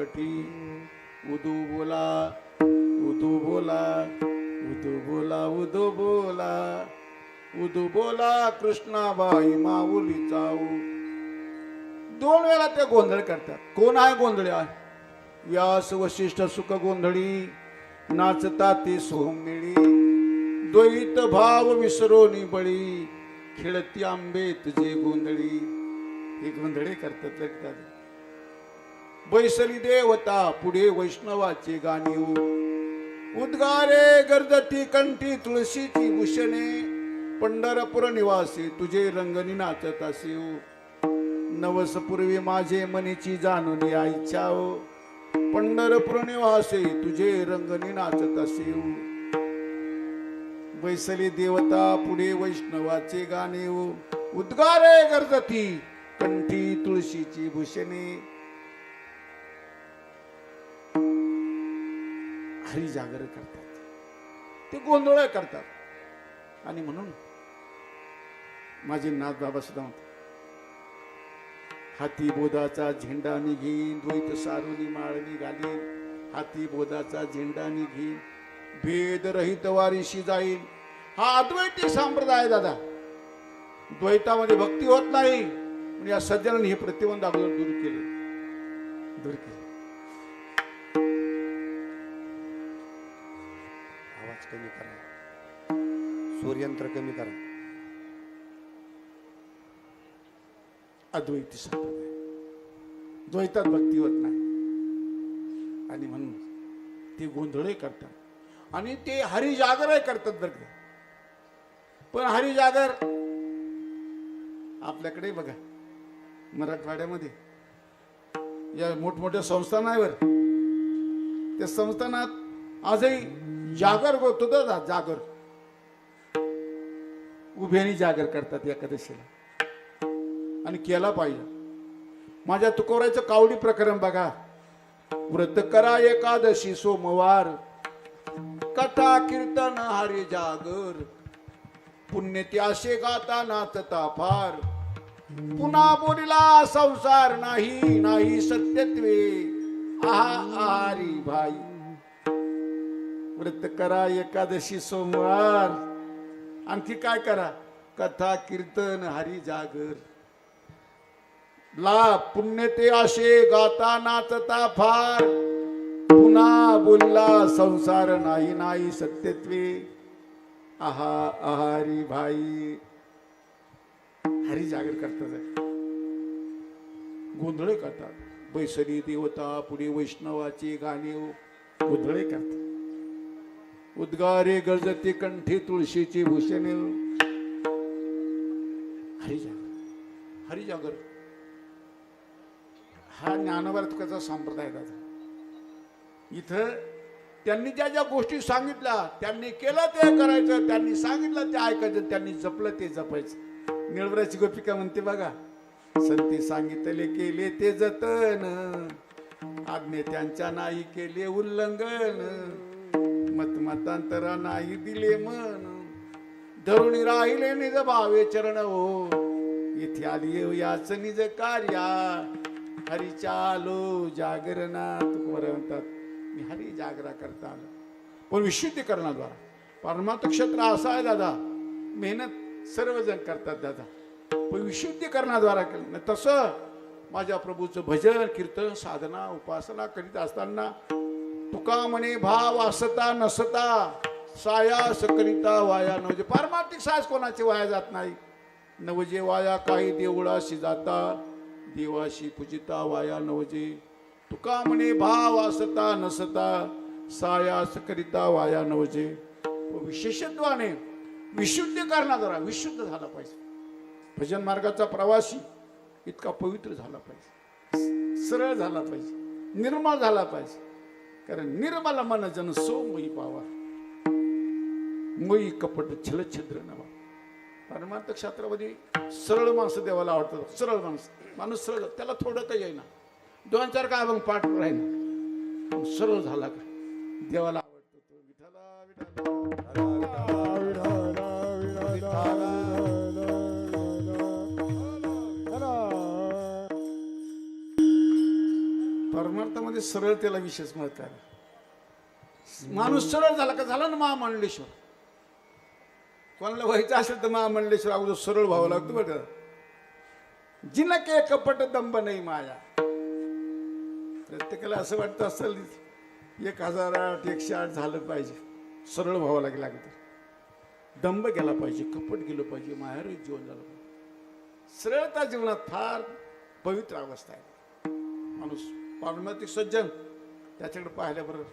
कठी उदू बोला उदू बोला उदू बोला उदू बोला उदू बोला कृष्णाबाई माऊली चाऊ. दोन वेळा ते गोंधळ करतात. कोण आहे गोंधळ्या व्यास वशिष्ठ सुख गोंधळी नाचता ती सोमिळी द्वैत भाव विसरोनी बळी खेळती आंबे तुझे गोंधळी. हे गोंधळे करतात लक्षात बैसली देवता पुढे वैष्णवाचे गाणी. उद्गारे गर्जती कंठी तुळशीची भूषणे पंढरपूर निवासी तुझे रंगनी नाचत असेव. नवस पूर्वी माझे मनीची जाणून या इच्छा हो पंढरपूर तुझे रंगनी नाचत असेव. बैसली देवता पुढे वैष्णवाचे गाणे उद्गारे गर्जती कंठी तुळशीची भूषणे खरी जागर करतात. ते गोंधळ करतात. आणि म्हणून माझे नाथ बाबा सुद्धा म्हणतात हाती बोधाचा झेंडा निघीन द्वैत सारुनी माळवी घालीन. हाती बोधाचा झेंडा निघीन भेद रहित वारीशी जाईल हा अद्वैती संप्रदाय दादा. द्वैतामध्ये भक्ती होत नाही. या सज्जनाने हे प्रतिबंध अगोदर दूर केले. दूर केले. आवाज कमी करा. सूर्यंत्र कमी करा. अद्वैती संप्रदाय द्वैतात भक्ती होत नाही. आणि म्हणून ते गोंधळे करतात. आणि ते हरिजागर करतात बरं का. पण हरिजागर आपल्याकडे बघा मराठवाड्यामध्ये या मोठमोठ्या संस्थानावर त्या संस्थानात आजही जागर होतो ना जागर. उभ्याने जागर करतात एकादशीला. आणि केला पाहिजे. माझ्या तुकोरायचं कावडी प्रकरण बघा. व्रत करा एकादशी सोमवार. कथा कीर्तन हरे जागर. पुण्य त्याशे गाता नाचता फार. पुन्हा बोलिला संसार नाही नाही सत्यत्वे. आहा आहारी भाई. व्रत करा एकादशी सोमवार. आणखी काय करा? कथा कीर्तन हरी जागर. ला पुण्य ते असे गाता नाचता फार. पुन्हा बोलला संसार नाही नाही सत्यत्वे. आहा आहारी भाई. हरी जागर करतात. गोंधळे करतात. बैसरी देवता पुढे वैष्णवाची गाणी गोंधळे करतात. उद्गारे गरजते कंठी तुळशीची भूषणे. हरिजागर हरिजागर हा ज्ञानवर्तकाचा संप्रदाय दादा इथं त्यांनी ज्या ज्या गोष्टी सांगितल्या त्यांनी केलं ते करायचं त्यांनी सांगितलं ते ऐकायचं त्यांनी जपलं ते जपायचं. निळवराची गोपिका म्हणते बघा? संती सांगितले केले ते जतन आज्ञे त्यांच्या नाही केले उल्लंघन. मतमतांतरा नाही दिले मन. धरुणी राहिले निज भावे चरण हो. इथे आली याच निज कार्या. हरी चालो जागरणा तुकोबर म्हणतात मी हरी जागरा करता आलो. पण विशुद्धीकरणाद्वारा. परमार्थ क्षेत्र असं आहे दादा मेहनत सर्वजण करतात दादा. पण विशुद्धीकरणाद्वारा केलं. नाही तसं माझ्या प्रभूचं भजन कीर्तन साधना उपासना करीत असताना तुका म्हणे भाव असता नसता साया सकरिता वाया नवजे म्हणजे पारमार्थिक सायस कोणाचे वाया जात नाही. नवजे वाया काही देवळाशी जाता देवाशी पूजिता वाया नवजे. तुका म्हणे भाव असता नसता साया सकरिता वाया नवजे. विशेषत्वाने विशुद्ध करणारा विशुद्ध झाला पाहिजे. भजन मार्गाचा प्रवासी इतका पवित्र झाला पाहिजे. सरळ झाला पाहिजे. निर्मळ झाला पाहिजे. कारण निर्मल मन जन सो मोई पावा. मोई कपट छल छिद्र नवा. परमार्थ क्षेत्रामध्ये सरळ माणसं देवाला आवडतात. सरळ माणसं. माणूस सरळ त्याला थोडं काही येईना. दोन चार काय मग पाठ राहील सरळ झाला का? देवाला आवडतो तो. विठाला परमार्थ सरळ सरळतेला विशेष महत्त्व आहे. माणूस सरळ झाला का झाला ना महामंडलेश्वर. कोणाला व्हायचं असेल तर महामंडलेश्वर अगोदर सरळ व्हावं लागतं बरं जिनके कपट दंब नाही माया. प्रत्येकाला असं वाटतं असेल एक हजार आठ एकशे आठ झालं पाहिजे. सरळ व्हावं लागेल अगदी दंब गेला पाहिजे कपट गेलं पाहिजे माहेर जीवन झालं पाहिजे. सरळता जीवनात फार पवित्र अवस्था आहे. माणूस पारमार्थिक सज्जन. त्याच्याकडे पाहिल्याबरोबर